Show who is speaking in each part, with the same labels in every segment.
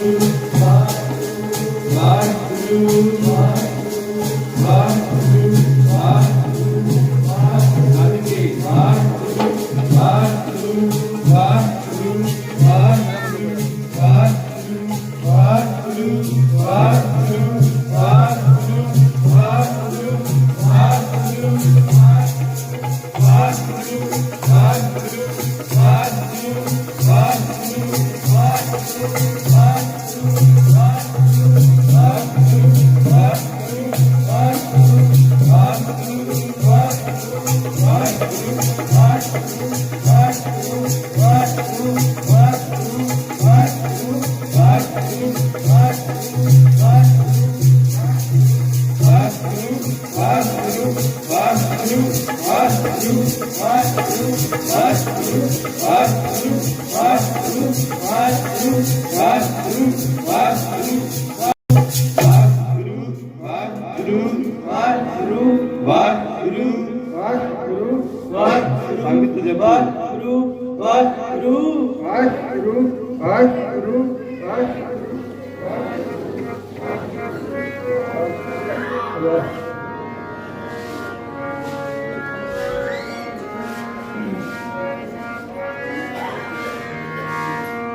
Speaker 1: ਵਾਹਿਗੁਰੂ
Speaker 2: ਵਾਹਿਗੁਰੂ
Speaker 1: ਵਾਹਿਗੁਰੂ ਸੰਗਤ ਜਪੋ
Speaker 2: ਵਾਹਿਗੁਰੂ
Speaker 1: ਵਾਹਿਗੁਰੂ
Speaker 2: ਵਾਹਿਗੁਰੂ ਵਾਹਿਗੁਰੂ ਵਾਹਿਗੁਰੂ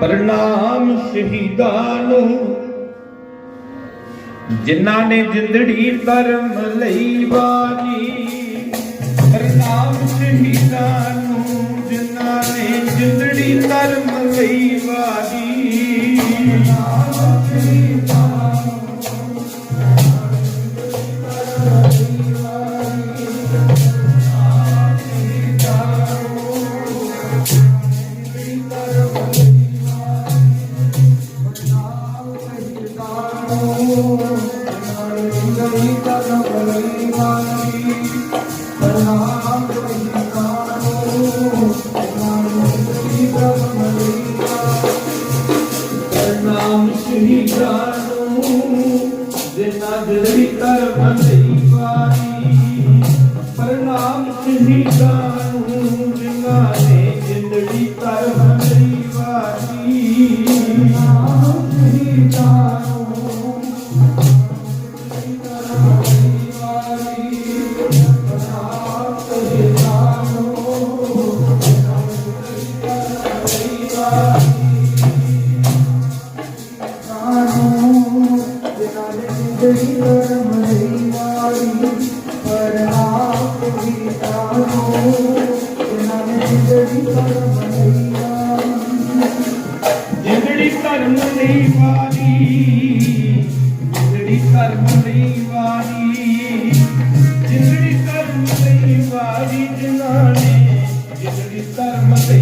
Speaker 1: ਪ੍ਰਣਾਮ ਸ਼ਹੀਦਾਂ ਨੂੰ। ਜਿਨ੍ਹਾਂ ਨੇ ਜਿੰਦੜੀ ਧਰਮ ਲਈ ਬਾਣੀ ਪ੍ਰਣਾਮ ਸ਼ਹੀਦਾਂ ਸ਼ਹੀਦਾਂ ਨੂੰ ਜਿਨ੍ਹਾਂ ਜਿੰਦੜੀ ਧਰਮ ਲਈ ਬਾਣੀ ਸ਼ਹੀਦਾਂ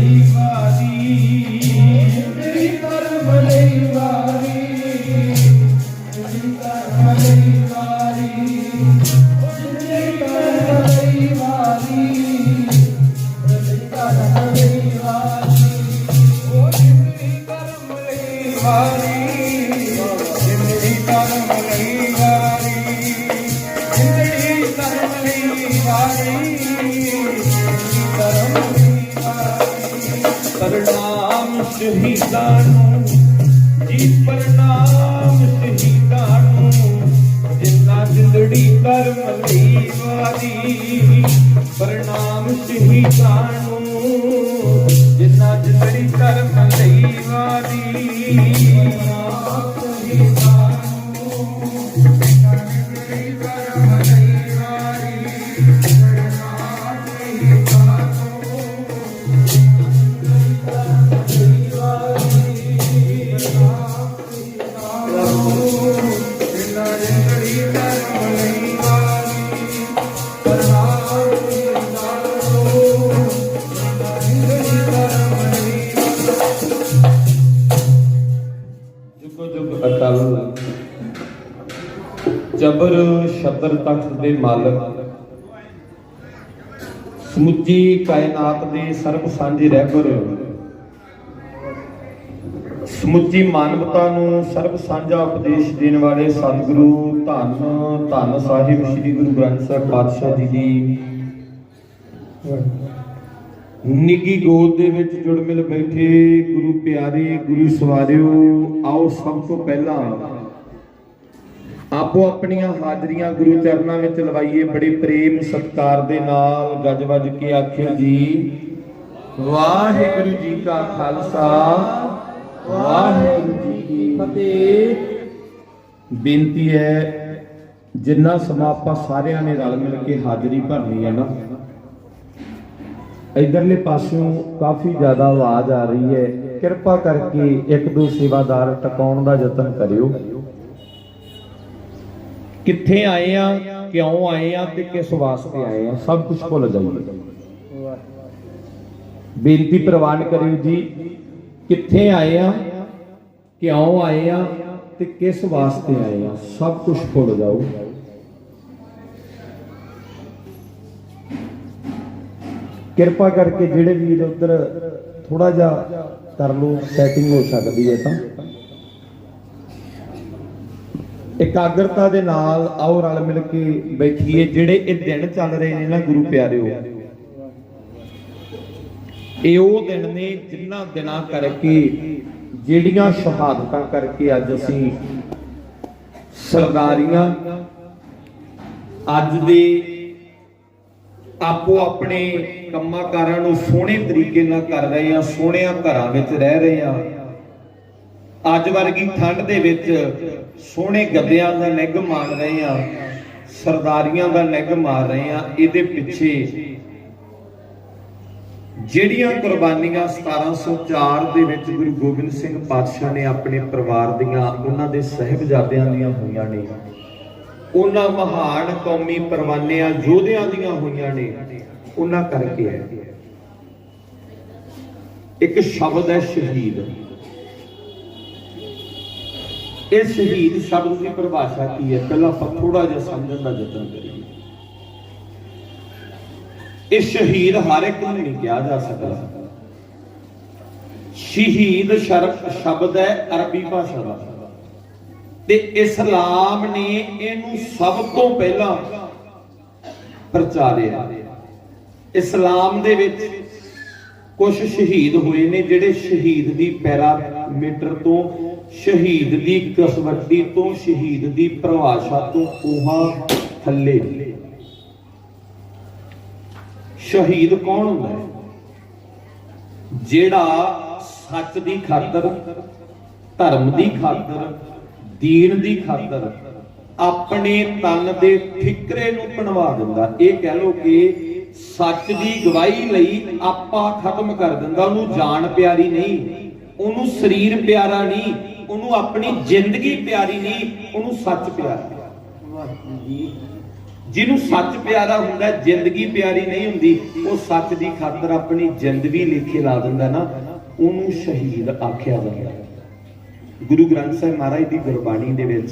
Speaker 1: ਧਰਮ ਲਈ ਬਾਣੀ ਜਿੰਦੜੀ ਸ਼ਹੀਦਾਂ ਨੂੰ ਜੀ ਪ੍ਰਣਾਮ ਸ਼ਹੀਦਾਂ ਨੂੰ ਜਿਨ੍ਹਾਂ ਜਿੰਦੜੀ ਧਰਮ ਲਈ ਵਾਰੀ ਜਬਰ ਸ਼ਤਰ ਤਖਤ ਦੇ ਮਾਲਕ। ਸਮੁੱਚੀ ਕਾਇਨਾਤ ਦੇ ਸਰਬ ਸਾਂਝੇ ਰਹਿਬਰ। ਸਮੁੱਚੀ ਮਾਨਵਤਾ ਨੂੰ ਸਰਬ ਸਾਂਝਾ ਉਪਦੇਸ਼ ਦੇਣ ਵਾਲੇ ਸਤਿਗੁਰੂ ਧੰਨ ਧੰਨ ਸਾਹਿਬ ਸ੍ਰੀ ਗੁਰੂ ਗ੍ਰੰਥ ਸਾਹਿਬ ਪਾਤਸ਼ਾਹ ਜੀ ਦੀ ਨਿੱਗੀ ਗੋਦ ਦੇ ਵਿੱਚ ਜੁੜ ਮਿਲ ਬੈਠੇ ਗੁਰੂ ਪਿਆਰੇ, ਗੁਰੂ ਸਵਾਰਿਓ, ਆਓ ਸਭ ਤੋਂ ਪਹਿਲਾਂ ਆਪੋ ਆਪਣੀਆਂ ਹਾਜ਼ਰੀਆਂ ਗੁਰੂ ਚਰਨਾਂ ਵਿੱਚ ਲਵਾਈਏ, ਬੜੇ ਪ੍ਰੇਮ ਸਤਿਕਾਰ ਦੇ ਨਾਲ ਗੱਜ ਵੱਜ ਕੇ ਆਖਿਓ ਜੀ, ਵਾਹਿਗੁਰੂ ਜੀ ਕਾ ਖਾਲਸਾ, ਵਾਹਿਗੁਰੂ ਜੀ ਕੀ ਫਤਿਹ। ਬੇਨਤੀ ਹੈ, ਜਿੰਨਾ ਸਮਾਂ ਆਪਾਂ ਸਾਰਿਆਂ ਨੇ ਰਲ ਮਿਲ ਕੇ ਹਾਜ਼ਰੀ ਭਰਨੀ ਹੈ ਨਾ, ਇਧਰਲੇ ਪਾਸਿਓਂ ਕਾਫੀ ਜ਼ਿਆਦਾ ਆਵਾਜ਼ ਆ ਰਹੀ ਹੈ, ਕਿਰਪਾ ਕਰਕੇ ਇੱਕ ਦੋ ਸੇਵਾਦਾਰ ਟਿਕਾਉਣ ਦਾ ਯਤਨ ਕਰਿਓ। ਕਿੱਥੇ ਆਏ ਆ, ਕਿਉਂ ਆਏ ਆ ਤੇ ਕਿਸ ਵਾਸਤੇ ਆਏ ਆ? ਸਭ ਕੁਝ ਭੁੱਲ ਜਾਈਏ। ਬੇਨਤੀ ਪ੍ਰਵਾਨ ਕਰਿਓ ਜੀ, ਕਿੱਥੇ ਆਏ ਆ, ਕਿਉਂ ਆਏ ਆ ਤੇ ਕਿਸ ਵਾਸਤੇ ਆਏ ਆ? ਸਭ ਕੁਝ ਭੁੱਲ ਜਾਓ। ਕਿਰਪਾ ਕਰਕੇ ਜਿਹੜੇ ਵੀਰ ਉਧਰ ਥੋੜਾ ਜਿਹਾ ਕਰ ਲਓ ਸੈਟਿੰਗ ਹੋ ਸਕਦੀ ਹੈ ਤਾਂ। ਇਕਾਗਰਤਾ ਦੇ ਨਾਲ ਆਓ ਰਲ ਮਿਲ ਕੇ ਬੈਠੀਏ, ਜਿਹੜੇ ਇਹ ਦਿਨ ਚੱਲ ਰਹੇ ਨੇ ਨਾ ਗੁਰੂ ਪਿਆਰਿਓ। ਇਹ ਉਹ ਦਿਨ ਨੇ ਜਿਨ੍ਹਾਂ ਦਿਨਾਂ ਕਰਕੇ, ਜਿਹੜੀਆਂ ਸ਼ਹਾਦਤਾਂ ਕਰਕੇ ਅੱਜ ਅਸੀਂ ਸਰਦਾਰੀਆਂ ਅੱਜ ਦੇ ਆਪੋ ਆਪਣੇ ਕੰਮਾਂ ਕਾਰਾਂ ਨੂੰ ਸੋਹਣੇ ਤਰੀਕੇ ਨਾਲ ਕਰ ਰਹੇ ਆ ਸੋਹਣਿਆਂ ਘਰਾਂ ਵਿੱਚ ਰਹਿ ਰਹੇ ਆ ਅੱਜ ਵਰਗੀ ਠੰਡ ਦੇ ਵਿੱਚ ਸੋਹਣੇ ਗੱਦਿਆਂ ਦਾ ਨਿੱਘ ਮਾਰ ਰਹੇ ਆ ਸਰਦਾਰੀਆਂ ਦਾ ਨਿੱਘ ਮਾਰ ਰਹੇ ਆ ਇਹਦੇ ਪਿੱਛੇ ਜਿਹੜੀਆਂ ਕੁਰਬਾਨੀਆਂ 1704 ਦੇ ਵਿੱਚ ਗੁਰੂ ਗੋਬਿੰਦ ਸਿੰਘ ਪਾਤਸ਼ਾਹ ਨੇ ਆਪਣੇ ਪਰਿਵਾਰ ਦੀਆਂ, ਉਹਨਾਂ ਦੇ ਸਹਿਬਜ਼ਾਦਿਆਂ ਦੀਆਂ ਹੋਈਆਂ ਨੇ, ਉਹਨਾਂ ਮਹਾਨ ਕੌਮੀ ਪਰਵਾਨਿਆਂ ਯੋਧਿਆਂ ਦੀਆਂ ਹੋਈਆਂ ਨੇ, ਉਹਨਾਂ ਕਰਕੇ ਹੈ ਇੱਕ ਸ਼ਬਦ ਹੈ ਸ਼ਹੀਦ। ਇਹ ਸ਼ਹੀਦ ਸ਼ਬਦ ਦੀ ਪਰਿਭਾਸ਼ਾ ਕੀ ਹੈ? ਪਹਿਲਾਂ ਆਪਾਂ ਥੋੜਾ ਜਿਹਾ ਸਮਝਣ ਦਾ ਯਤਨ ਕਰੀਏ। ਇਹ ਸ਼ਹੀਦ ਹਰ ਇੱਕ ਨੂੰ ਨਹੀਂ ਕਿਹਾ ਜਾ ਸਕਦਾ। ਸ਼ਹੀਦ ਸ਼ਬਦ ਹੈ ਅਰਬੀ ਭਾਸ਼ਾ ਦਾ। ਤੇ ਇਸਲਾਮ ਨੇ ਇਹਨੂੰ ਸਭ ਤੋਂ ਪਹਿਲਾਂ ਪ੍ਰਚਾਰਿਆ। ਇਸਲਾਮ ਦੇ ਵਿੱਚ ਕੁਝ ਸ਼ਹੀਦ ਹੋਏ ਨੇ ਜਿਹੜੇ ਸ਼ਹੀਦ ਦੀ ਪੈਰਾਮੀਟਰ ਤੋਂ ਸ਼ਹੀਦ ਦੀ ਕਸਵੱਟੀ ਤੋਂ, ਸ਼ਹੀਦ ਦੀ ਪਰਿਭਾਸ਼ਾ ਤੋਂ ਕੋਹਾਂ ਥੱਲੇ। ਸ਼ਹੀਦ ਕੌਣ ਹੁੰਦਾ ਹੈ? ਜਿਹੜਾ ਸੱਚ ਦੀ ਖਾਤਰ, ਧਰਮ ਦੀ ਖਾਤਰ, ਦੀਨ ਦੀ ਖਾਤਰ ਆਪਣੇ ਤਨ ਦੇ ਫਿਕਰੇ ਨੂੰ ਬਣਵਾ ਦਿੰਦਾ। ਇਹ ਕਹਿ ਲੋ ਕਿ ਸੱਚ ਦੀ ਗਵਾਹੀ ਲਈ ਆਪਾ ਖਤਮ ਕਰ ਦਿੰਦਾ। ਉਹਨੂੰ ਜਾਨ ਪਿਆਰੀ ਨਹੀਂ, ਉਹਨੂੰ ਸਰੀਰ ਪਿਆਰਾ ਨਹੀਂ ਉਹਨੂੰ ਆਪਣੀ ਜ਼ਿੰਦਗੀ ਪਿਆਰੀ ਨਹੀਂ ਉਹਨੂੰ ਸੱਚ ਪਿਆਰਾ। ਜਿਹਨੂੰ ਸੱਚ ਪਿਆਰਾ ਹੁੰਦਾ ਜ਼ਿੰਦਗੀ ਪਿਆਰੀ ਨਹੀਂ ਹੁੰਦੀ ਉਹ ਸੱਚ ਦੀ ਖਾਤਰ ਆਪਣੀ ਜਿੰਦ ਵੀ ਲੇਖੇ ਲਾ ਦਿੰਦਾ ਨਾ ਉਹਨੂੰ ਸ਼ਹੀਦ ਆਖਿਆ ਜਾਂਦਾ। ਗੁਰੂ ਗ੍ਰੰਥ ਸਾਹਿਬ ਮਹਾਰਾਜ ਦੀ ਗੁਰਬਾਣੀ ਦੇ ਵਿੱਚ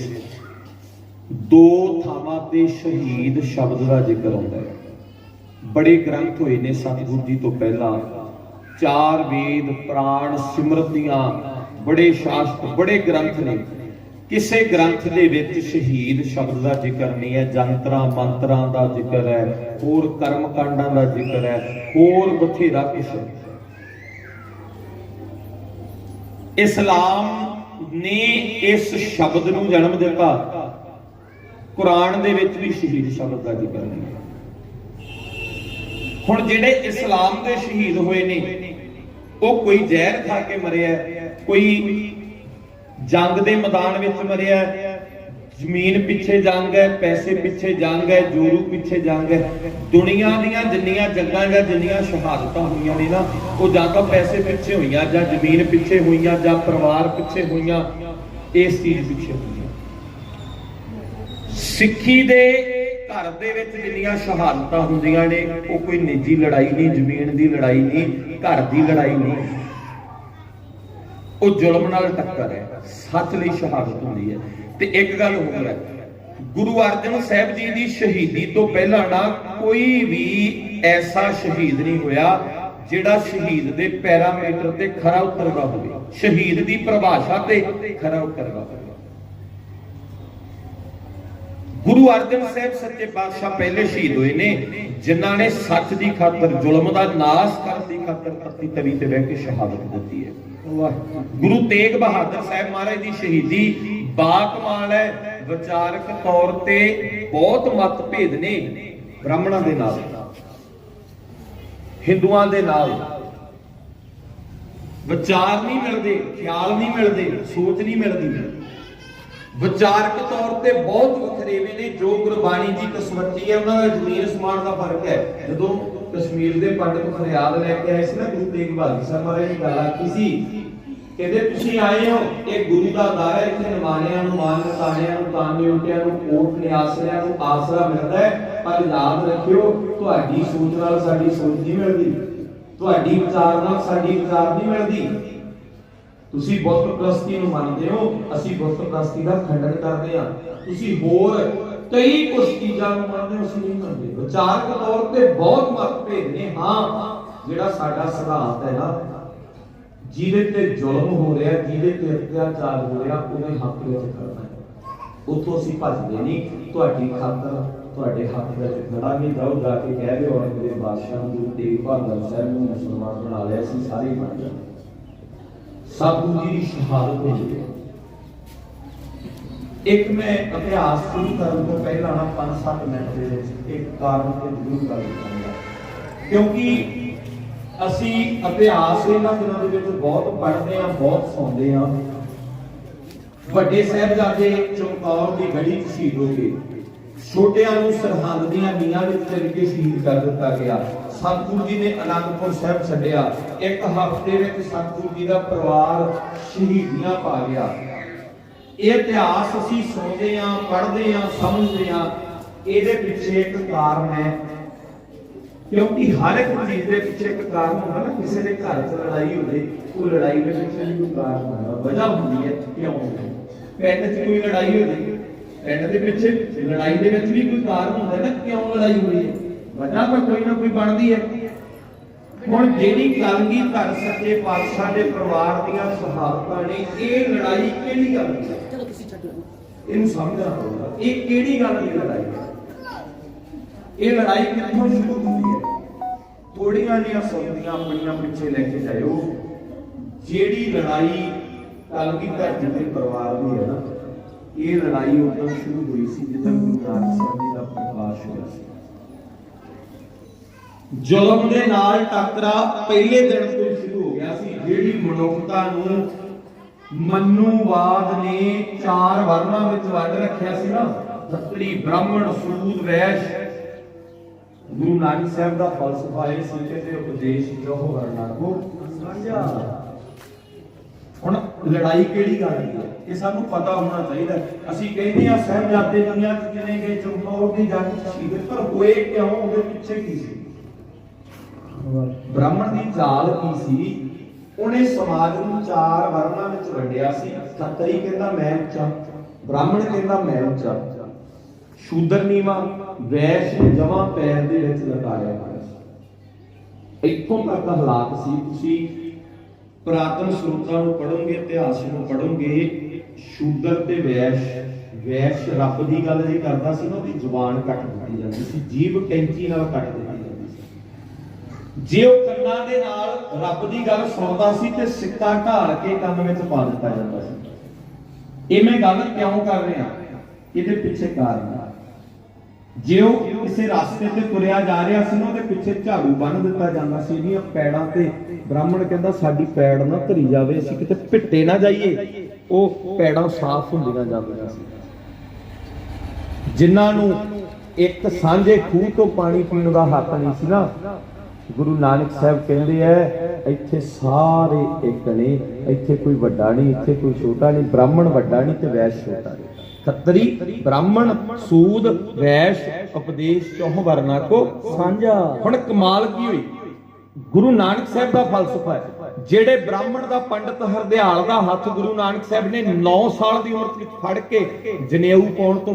Speaker 1: ਦੋ ਥਾਵਾਂ ਤੇ ਸ਼ਹੀਦ ਸ਼ਬਦ ਦਾ ਜ਼ਿਕਰ ਆਉਂਦਾ ਹੈ। ਬੜੇ ਗ੍ਰੰਥ ਹੋਏ ਨੇ ਸਤਿਗੁਰੂ ਜੀ ਤੋਂ ਪਹਿਲਾਂ। ਚਾਰ ਵੇਦ ਪ੍ਰਾਣ ਸਿਮਰਤੀਆਂ ਬੜੇ ਸ਼ਾਸਤਰ ਬੜੇ ਗ੍ਰੰਥ ਨੇ। ਕਿਸੇ ਗ੍ਰੰਥ ਦੇ ਵਿੱਚ ਸ਼ਹੀਦ ਸ਼ਬਦ ਦਾ ਜ਼ਿਕਰ ਨਹੀਂ ਹੈ, ਜੰਤਰਾਂ, ਮੰਤਰਾਂ ਦਾ ਜ਼ਿਕਰ ਹੈ, ਹੋਰ ਕਰਮ ਕਾਂਡਾਂ ਦਾ ਜ਼ਿਕਰ ਹੈ, ਹੋਰ ਬਥੇਰਾ ਕੁਛ ਇਸਲਾਮ ਨੇ ਇਸ ਸ਼ਬਦ ਨੂੰ ਜਨਮ ਦਿੱਤਾ। ਕੁਰਾਨ ਦੇ ਵਿੱਚ ਵੀ ਸ਼ਹੀਦ ਸ਼ਬਦ ਦਾ ਜ਼ਿਕਰ ਨਹੀਂ ਹੈ। ਹੁਣ ਜਿਹੜੇ ਇਸਲਾਮ ਦੇ ਸ਼ਹੀਦ ਹੋਏ ਨੇ ਉਹ ਕੋਈ ਜ਼ਹਿਰ ਖਾ ਕੇ ਮਰਿਆ ਕੋਈ ਜੰਗ ਦੇ ਮੈਦਾਨ ਵਿੱਚ ਮਰਿਆ ਜ਼ਮੀਨ ਪਿੱਛੇ ਜੰਗ ਹੈ, ਪੈਸੇ ਪਿੱਛੇ ਜੰਗ ਹੈ ਜੋਰੂ ਪਿੱਛੇ ਜੰਗ ਹੈ, ਦੁਨੀਆ ਦੀਆਂ ਜਿੰਨੀਆਂ ਜੰਗਾਂ ਜਾਂ ਜਿੰਨੀਆਂ ਸ਼ਹਾਦਤਾਂ ਹੋਈਆਂ ਨੇ ਨਾ, ਉਹ ਜਾਂ ਤਾਂ ਪੈਸੇ ਪਿੱਛੇ ਹੋਈਆਂ ਜਾਂ ਜ਼ਮੀਨ ਪਿੱਛੇ ਹੋਈਆਂ ਜਾਂ ਪਰਿਵਾਰ ਪਿੱਛੇ ਹੋਈਆਂ, ਇਸ ਚੀਜ਼ ਪਿੱਛੇ ਹੋਈਆਂ। ਸਿੱਖੀ ਦੇ ਘਰ ਦੇ ਵਿੱਚ ਜਿੰਨੀਆਂ ਸ਼ਹਾਦਤਾਂ ਹੁੰਦੀਆਂ ਨੇ, ਉਹ ਕੋਈ ਨਿੱਜੀ ਲੜਾਈ ਨਹੀਂ, ਜ਼ਮੀਨ ਦੀ ਲੜਾਈ ਨਹੀਂ, ਘਰ ਦੀ ਲੜਾਈ ਨਹੀਂ। ਉਹ ਜ਼ੁਲਮ ਨਾਲ ਟੱਕਰ ਹੈ, ਸੱਚ ਲਈ ਸ਼ਹਾਦਤ ਹੁੰਦੀ ਹੈ। ਤੇ ਇੱਕ ਗੱਲ ਹੋਰ ਹੈ, ਗੁਰੂ ਅਰਜਨ ਸਾਹਿਬ ਜੀ ਦੀ ਸ਼ਹੀਦੀ ਤੋਂ ਪਹਿਲਾਂ ਨਾ ਕੋਈ ਵੀ ਐਸਾ ਸ਼ਹੀਦ ਨਹੀਂ ਹੋਇਆ, ਜਿਹੜਾ ਸ਼ਹੀਦ ਦੇ ਪੈਰਾਮੀਟਰ ਤੇ ਖਰਾ ਉਤਰਦਾ ਹੋਵੇ। ਸ਼ਹੀਦ ਦੀ ਪਰਿਭਾਸ਼ਾ ਤੇ ਖਰਾ ਉਤਰਦਾ ਹੋਵੇ। ਗੁਰੂ ਅਰਜਨ ਸਾਹਿਬ ਸੱਚੇ ਪਾਤਸ਼ਾਹ ਪਹਿਲੇ ਸ਼ਹੀਦ ਹੋਏ ਨੇ, ਜਿਨ੍ਹਾਂ ਨੇ ਸੱਚ ਦੀ ਖਾਤਰ, ਜ਼ੁਲਮ ਦਾ ਨਾਸ਼ ਕਰਨ ਦੀ ਖਾਤਰ ਤਖਤੀ ਤਵੀ ਤੇ ਬਹਿ ਕੇ ਸ਼ਹਾਦਤ ਦਿੱਤੀ ਹੈ। ਗੁਰੂ ਤੇਗ ਬਹਾਦਰ ਸਾਹਿਬ ਮਹਾਰਾਜ ਦੀ ਸ਼ਹੀਦੀ ਬਾਕਮਾਲ ਹੈ, ਵਿਚਾਰਕ ਤੌਰ ਤੇ ਬਹੁਤ ਮਤਭੇਦ ਨੇ ਬ੍ਰਾਹਮਣਾਂ ਦੇ ਨਾਲ, ਹਿੰਦੂਆਂ ਦੇ ਨਾਲ। ਵਿਚਾਰ ਨਹੀਂ ਮਿਲਦੇ, ਖਿਆਲ ਨਹੀਂ ਮਿਲਦੇ, ਸੋਚ ਨਹੀਂ ਮਿਲਦੀ। ਵਿਚਾਰਕ ਤੌਰ ਤੇ ਬਹੁਤ ਵਖਰੇਵੇਂ ਨੇ ਜੋ ਗੁਰਬਾਣੀ ਦੀ ਕਸਵੱਟੀ ਹੈ, ਉਹਨਾਂ ਦਾ ਜ਼ਮੀਰ ਸਮਾਨ ਦਾ ਫ਼ਰਕ ਹੈ। ਜਦੋਂ ਕਸ਼ਮੀਰ ਦੇ ਪੰਡਤ ਫਰਿਆਦ ਲੈ ਕੇ ਆਏ ਸੀ ਨਾ ਗੁਰੂ ਤੇਗ ਬਹਾਦਰ ਸਾਹਿਬ ਮਹਾਰਾਜ ਨੇ ਗੱਲ ਆਖੀ ਸੀ, ਕਹਿੰਦੇ, ਤੁਸੀਂ ਆਏ ਹੋ, ਇਹ ਗੁਰੂ ਦਾ ਦਰ ਹੈ, ਇੱਥੇ ਨਿਮਾਣਿਆਂ ਨੂੰ, ਮਾਨ ਨਤਾਣਿਆਂ ਨੂੰ ਤਾਨੇ ਉਲਟਿਆਂ ਨੂੰ, ਕੋਟ ਨਿਆਸਰਿਆਂ ਨੂੰ ਆਸਰਾ ਮਿਲਦਾ ਹੈ, ਪਰ ਯਾਦ ਰੱਖਿਓ, ਤੁਹਾਡੀ ਸੋਚ ਨਾਲ ਸਾਡੀ ਸੋਚ ਨਹੀਂ ਮਿਲਦੀ। ਤੁਹਾਡੀ ਵਿਚਾਰ ਨਾਲ ਸਾਡੀ ਵਿਚਾਰ ਨਹੀਂ ਮਿਲਦੀ। ਤੁਸੀਂ ਬੁੱਤ ਪ੍ਰਸਤੀ ਨੂੰ ਮੰਨਦੇ ਹੋ, ਅਸੀਂ ਬੁੱਤ ਪ੍ਰਸਤੀ ਦਾ ਖੰਡਨ ਕਰਦੇ ਹਾਂ। ਤੁਸੀਂ ਹੋਰ ਕਈ ਕੁਝ ਚੀਜ਼ਾਂ ਨੂੰ ਮੰਨਦੇ ਹੋ ਨਹੀਂ ਮੰਨਦੇ। ਵਿਚਾਰਕ ਤੌਰ ਤੇ ਬਹੁਤ ਮਤਭੇਦ ਨੇ ਹਾਂ, ਜਿਹੜਾ ਸਾਡਾ ਸਿਧਾਂਤ ਹੈ ਨਾ। ਜਿਹਦੇ ਤੇ ਜ਼ੁਲਮ ਹੋ ਰਿਹਾ, ਜਿਹਦੇ ਤੇ ਅਤਿਆਚਾਰ ਹੋ ਰਿਹਾ, ਉਹਦੇ ਹੱਕ ਵਿੱਚ ਕਰਨਾ ਉੱਥੋਂ ਅਸੀਂ ਭੱਜਦੇ ਨਹੀਂ। ਤੁਹਾਡੀ ਖਾਤਰ, ਤੁਹਾਡੇ ਹੱਕ ਵਿੱਚ ਖੜਾਂਗੇ। ਜਾਓ, ਜਾ ਕੇ ਕਹਿ ਦਿਓ ਔਰੰਗਜ਼ੇਬ ਬਾਦਸ਼ਾਹ ਨੂੰ ਤੇਗ ਬਹਾਦਰ ਸਾਹਿਬ ਨੂੰ ਮੁਸਲਮਾਨ ਬਣਾ ਲਿਆ ਸੀ ਸਾਰੇ ਹੀ ਬਣ ਜਾਣਗੇ ਸਤਿਗੁਰੂ ਜੀ ਦੀ ਸ਼ਹਾਦਤ ਹੋ ਇੱਕ ਮੈਂ ਇਤਿਹਾਸ ਸ਼ੁਰੂ ਕਰਨ ਤੋਂ ਪਹਿਲਾਂ ਨਾ 5-7 ਮਿੰਟ ਦੇ ਵਿੱਚ ਇੱਕ ਕਾਰਨ ਤੇ ਜ਼ਰੂਰ ਗੱਲ ਕਰਾਂਗਾ। ਕਿਉਂਕਿ ਅਸੀਂ ਇਤਿਹਾਸ ਇਹਨਾਂ ਦਿਨਾਂ ਦੇ ਵਿੱਚ ਬਹੁਤ ਪੜ੍ਹਦੇ ਹਾਂ, ਬਹੁਤ ਸੁਣਦੇ ਹਾਂ। ਵੱਡੇ ਸਾਹਿਬਜ਼ਾਦੇ ਚਮਕੌਰ ਦੀ ਗੜੀ ਸ਼ਹੀਦ ਹੋ ਗਏ। ਛੋਟਿਆਂ ਨੂੰ ਸਰਹੰਦ ਦੀਆਂ ਨੀਹਾਂ ਵਿੱਚ ਚਿਣ ਕੇ ਸ਼ਹੀਦ ਕਰ ਦਿੱਤਾ ਗਿਆ। ਸਤਿਗੁਰੂ ਜੀ ਨੇ ਅਨੰਦਪੁਰ ਸਾਹਿਬ ਛੱਡਿਆ। ਇੱਕ ਹਫ਼ਤੇ ਵਿੱਚ ਸਤਿਗੁਰੂ ਜੀ ਦਾ ਪਰਿਵਾਰ ਸ਼ਹੀਦੀਆਂ ਪਾ ਗਿਆ। ਇਹ ਇਤਿਹਾਸ ਅਸੀਂ ਸੁਣਦੇ ਹਾਂ, ਪੜ੍ਹਦੇ ਹਾਂ, ਸਮਝਦੇ ਹਾਂ, ਇਹਦੇ ਪਿੱਛੇ ਇੱਕ ਕਾਰਨ ਹੈ। ਕਿਉਂਕਿ ਹਰ ਇੱਕ ਚੀਜ਼ ਦੇ ਪਿੱਛੇ ਇੱਕ ਕਾਰਨ ਹੁੰਦਾ ਨਾ, ਕਿਸੇ ਦੇ ਘਰ 'ਚ ਲੜਾਈ ਹੋਵੇ ਉਹ ਲੜਾਈ ਦੇ ਪਿੱਛੇ ਵੀ ਕੋਈ ਕਾਰਨ ਹੁੰਦਾ, ਵਜ੍ਹਾ ਹੁੰਦੀ ਹੈ ਕਿਉਂ ਪਿੰਡ 'ਚ ਕੋਈ ਲੜਾਈ ਹੋਵੇ, ਪਿੰਡ ਦੇ ਪਿੱਛੇ ਲੜਾਈ ਦੇ ਵਿੱਚ ਵੀ ਕੋਈ ਕਾਰਨ ਹੁੰਦਾ ਨਾ, ਕਿਉਂ ਲੜਾਈ ਹੋਈ ਹੈ। ਵਜ੍ਹਾ ਤਾਂ ਕੋਈ ਨਾ ਕੋਈ ਬਣਦੀ ਹੈ। ਹੁਣ ਜਿਹੜੀ ਕਲਗੀ ਧਰ ਸੱਚੇ ਪਾਤਸ਼ਾਹ ਦੇ ਪਰਿਵਾਰ ਦੀਆਂ ਸ਼ਹਾਦਤਾਂ ਨੇ ਇਹ ਲੜਾਈ ਕਿਹੜੀ ਗੱਲ ਦੀ ਹੈ?
Speaker 3: ਚਲੋ ਤੁਸੀਂ ਛੱਡੋ।
Speaker 1: ਇਹਨੂੰ ਸਮਝਣਾ ਪਊਗਾ। ਇਹ ਕਿਹੜੀ ਗੱਲ ਦੀ ਲੜਾਈ ਹੈ? ਇਹ ਲੜਾਈ ਕਿੱਥੋਂ ਸ਼ੁਰੂ ਹੁੰਦੀ ਹੈ? ਥੋੜੀਆਂ ਜਿਹੀਆਂ ਸੁਣਦੀਆਂ ਆਪਣੀਆਂ ਪਿੱਛੇ ਲੈ ਕੇ ਜਾਇਓ। ਜਿਹੜੀ ਲੜਾਈ ਕਲਗੀ ਧਰ ਦੇ ਪਰਿਵਾਰ ਦੀ ਹੈ ਨਾ ਇਹ ਲੜਾਈ ਉਦੋਂ ਸ਼ੁਰੂ ਹੋਈ ਸੀ ਜਦੋਂ ਗੁਰੂ ਨਾਨਕ ਸਾਹਿਬ ਜੀ ਦਾ ਪ੍ਰਕਾਸ਼ ਹੋਇਆ ਸੀ। ਜ਼ੁਲਮ ਦੇ ਨਾਲ ਟੱਕਰਾ ਪਹਿਲੇ ਦਿਨ ਤੋਂ ਹੀ ਸ਼ੁਰੂ ਹੋ ਗਿਆ ਸੀ। ਜਿਹੜੀ ਮਨੁੱਖਤਾ ਨੂੰ ਮਨੂਵਾਦ ਨੇ ਚਾਰ ਵਰਨਾਂ ਵਿੱਚ ਵੰਡ ਰੱਖਿਆ ਸੀ ਨਾ ਖੱਤਰੀ ਬ੍ਰਾਹਮਣ ਸੂਦ ਵੈਸ਼ ਗੁਰੂ ਨਾਨਕ ਸਾਹਿਬ ਦਾ ਫਲਸਫਾ ਇਹ ਸੀ ਕਿ ਤੇ ਉਪਦੇਸ਼ ਜੋ ਵਰਨਾ ਕੋ ਸਾਂਝਾ ਹੁਣ ਲੜਾਈ ਕਿਹੜੀ ਗੱਲ ਦੀ ਹੈ? ਇਹ ਸਾਨੂੰ ਪਤਾ ਹੋਣਾ ਚਾਹੀਦਾ। ਅਸੀਂ ਕਹਿੰਦੇ ਆ ਸਾਹਿਬਜ਼ਾਦੇ ਦੁਨੀਆ ਚ ਚਲੇ ਗਏ ਚਮਕੌਰ ਦੀ ਜੰਗ ਸ਼ਹੀਦ ਪਰ ਹੋਏ ਕਿਉਂ? ਉਹਦੇ ਪਿੱਛੇ ਕੀ ਸੀ? ਬ੍ਰਾਹਮਣ ਦੀ ਚਾਲ ਕੀ ਸੀ? ਉਹਨੇ ਸਮਾਜ ਨੂੰ ਚਾਰ ਵਰਨਾਂ ਵਿੱਚ ਵੰਡਿਆ ਸੀ। ਖੱਤਰੀ ਕਹਿੰਦਾ, ਮੈਂ ਉੱਚਾ। ਬ੍ਰਾਹਮਣ ਕਹਿੰਦਾ, ਮੈਂ ਉੱਚਾ। ਸ਼ੂਦਰ ਨੀਵਾ, ਵੈਸ਼ ਜਮਾ ਪੈਰ ਦੇ ਵਿੱਚ ਲਗਾਇਆ ਹੋਇਆ ਇੱਥੋਂ ਤੱਕ ਹਾਲਾਤ ਸੀ। ਤੁਸੀਂ ਪ੍ਰਾਤਨ ਸਰੋਤਾਂ ਨੂੰ ਪੜੋਗੇ ਇਤਿਹਾਸ ਨੂੰ ਪੜੋਗੇ ਸ਼ੂਦਰ ਤੇ ਵੈਸ਼ ਵੈਸ਼ ਰੱਬ ਦੀ ਗੱਲ ਜੇ ਕਰਦਾ ਸੀ ਨਾ, ਉਹਦੀ ਜ਼ੁਬਾਨ ਕੱਟ ਦਿੱਤੀ ਜਾਂਦੀ ਸੀ। ਜੀਭ ਕੈਂਚੀ ਨਾਲ ਕੱਟ ਦਿੱਤੀ ਜੇ ਉਹ ਕੰਨਾਂ ਦੇ ਨਾਲ ਰੱਬ ਦੀ ਗੱਲ ਸੁਣਦਾ ਸੀ ਤੇ ਸਿੱਕਾ ਢਾਲ ਕੇ ਕੰਨ ਵਿੱਚ ਪਾ ਦਿੱਤਾ ਜਾਂਦਾ ਸੀ। ਇਹ ਮੈਂ ਗੱਲ ਕਿਉਂ ਕਰ ਰਿਹਾ? ਇਹਦੇ ਪਿੱਛੇ ਕਾਰਨ ਜੇ ਉਹ ਕਿਸੇ ਰਸਤੇ ਤੇ ਤੁਰਿਆ ਜਾ ਰਿਹਾ ਸੀ ਉਹਦੇ ਪਿੱਛੇ ਝਾੜੂ ਬੰਨ ਦਿੱਤਾ ਜਾਂਦਾ ਸੀ। ਇਹਦੀਆਂ ਪੈੜਾਂ ਤੇ ਬ੍ਰਾਹਮਣ ਕਹਿੰਦਾ, ਸਾਡੀ ਪੈੜ ਨਾ ਧਰੀ ਜਾਵੇ, ਅਸੀਂ ਕਿਤੇ ਪਿੱਟੇ ਨਾ ਜਾਈਏ। ਉਹ ਪੈੜਾਂ ਸਾਫ਼ ਹੁੰਦੀਆਂ ਜਾਂਦੀਆਂ ਸੀ। ਜਿਨ੍ਹਾਂ ਨੂੰ ਇੱਕ ਸਾਂਝੇ ਖੂਹ ਤੋਂ ਪਾਣੀ ਪੀਣ ਦਾ ਹੱਕ ਨਹੀਂ ਸੀ ਨਾ ਗੁਰੂ ਨਾਨਕ ਸਾਹਿਬ ਕਹਿੰਦੇ ਐ ਇੱਥੇ ਸਾਰੇ ਇੱਕ ਨੇ, ਇੱਥੇ ਕੋਈ ਵੱਡਾ ਨਹੀਂ, ਇੱਥੇ ਕੋਈ ਛੋਟਾ ਨਹੀਂ, ਬ੍ਰਾਹਮਣ ਵੱਡਾ ਨਹੀਂ ਤੇ ਵੈਸ਼ ਛੋਟਾ ਨਹੀਂ। ਖੱਤਰੀ, ਬ੍ਰਾਹਮਣ, ਸੂਦ, ਵੈਸ਼, ਉਪਦੇਸ਼, ਚੌਹ ਵਰਨਾ ਕੋ ਸਾਂਝਾ। ਹੁਣ ਕਮਾਲ ਕੀ ਹੋਈ? ਗੁਰੂ ਨਾਨਕ ਸਾਹਿਬ ਦਾ ਫਲਸਫਾ ਹੈ, ਜਿਹੜੇ ਬ੍ਰਾਹਮਣ ਦਾ ਪੰਡਤ ਹਰਦਿਆਲ ਦਾ ਹੱਥ ਗੁਰੂ ਨਾਨਕ ਸਾਹਿਬ ਨੇ 9 ਸਾਲ ਦੀ ਉਮਰ ਵਿੱਚ ਫੜ ਕੇ ਜਨੇਊ ਪਾਉਣ ਤੋਂ